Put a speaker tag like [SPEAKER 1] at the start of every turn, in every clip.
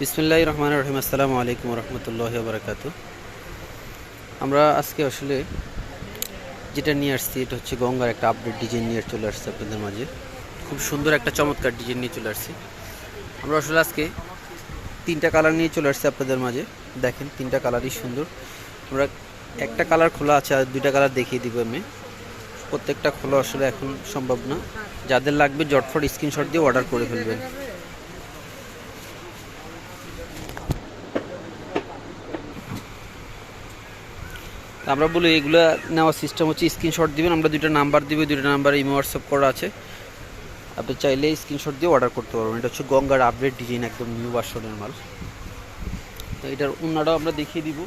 [SPEAKER 1] বিসমুল্লাহ রহমান রহিম। আসসালামু আলাইকুম রহমতুল্লাহ বারাকাত আমরা আজকে আসলে যেটা নিয়ে আসছি, এটা হচ্ছে গঙ্গার একটা আপডেট ডিজাইন নিয়ে চলে আসছে আপনাদের মাঝে। খুব সুন্দর একটা চমৎকার ডিজাইন নিয়ে চলে আসছি। আমরা আসলে আজকে তিনটা কালার নিয়ে চলে আসছি আপনাদের মাঝে। দেখেন, তিনটা কালারই সুন্দর। আমরা একটা কালার খোলা আছে আর দুইটা কালার দেখিয়ে দিব আমি। প্রত্যেকটা খোলা আসলে এখন সম্ভব না। যাদের লাগবে জটফট স্ক্রিনশট দিয়ে অর্ডার করে ফেলবেন। আমরা বলি এগুলো নেওয়ার সিস্টেম হচ্ছে স্ক্রিনশট দিবেন, আমরা দুইটা নাম্বার দিব দুটো নাম্বার ইমো হোয়াটসঅ্যাপ করা আছে। আপনি চাইলে স্ক্রিনশট দিয়ে অর্ডার করতে পারবেন। এটা হচ্ছে গঙ্গার আপডেট ডিজাইন একদম নিউ ভার্সনের মাল। তো এটার অন্যটাও আমরা দেখিয়ে দিব।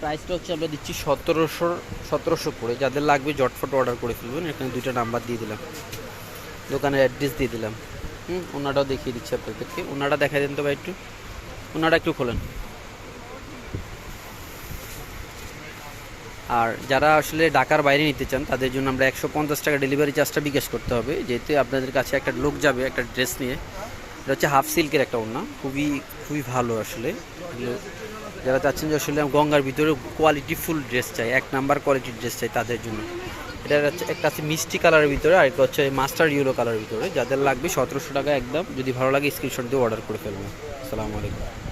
[SPEAKER 1] প্রাইসটা হচ্ছে আমরা দিচ্ছি সতেরোশো সতেরোশো করে। যাদের লাগবে জটফট অর্ডার করে ফেলবেন। এখানে দুইটা নাম্বার দিয়ে দিলাম। দোকানের অ্যাড্রেস দিয়ে দিলাম। হুম ওনাটাও দেখিয়ে দিচ্ছি আপনাদেরকে। ওনাটা দেখা দেন তো ভাই একটু। ওনাটা একটু খোলেন। আর যারা আসলে ঢাকার বাইরে নিতে চান, তাদের জন্য আমরা একশো পঞ্চাশ টাকা ডেলিভারি চার্জটা বিকাশ করতে হবে। যেহেতু আপনাদের কাছে একটা লোক যাবে, একটা ড্রেস নিয়ে, এটা হচ্ছে হাফ সিল্কের একটা ওড়না। খুবই খুবই ভালো আসলে। যারা চাচ্ছেন যে আসলে গঙ্গার ভিতরে কোয়ালিটি ফুল ড্রেস চাই, এক নাম্বার কোয়ালিটির ড্রেস চাই তাদের জন্য। এটা হচ্ছে, একটা আছে মিষ্টি কালারের ভিতরে, আর একটা হচ্ছে মাস্টার ইউলো কালারের ভিতরে। যাদের লাগবে সতেরোশো টাকা একদম। যদি ভালো লাগে স্ক্রিনশট দিয়ে অর্ডার করে ফেলবেন। আসসালামু আলাইকুম।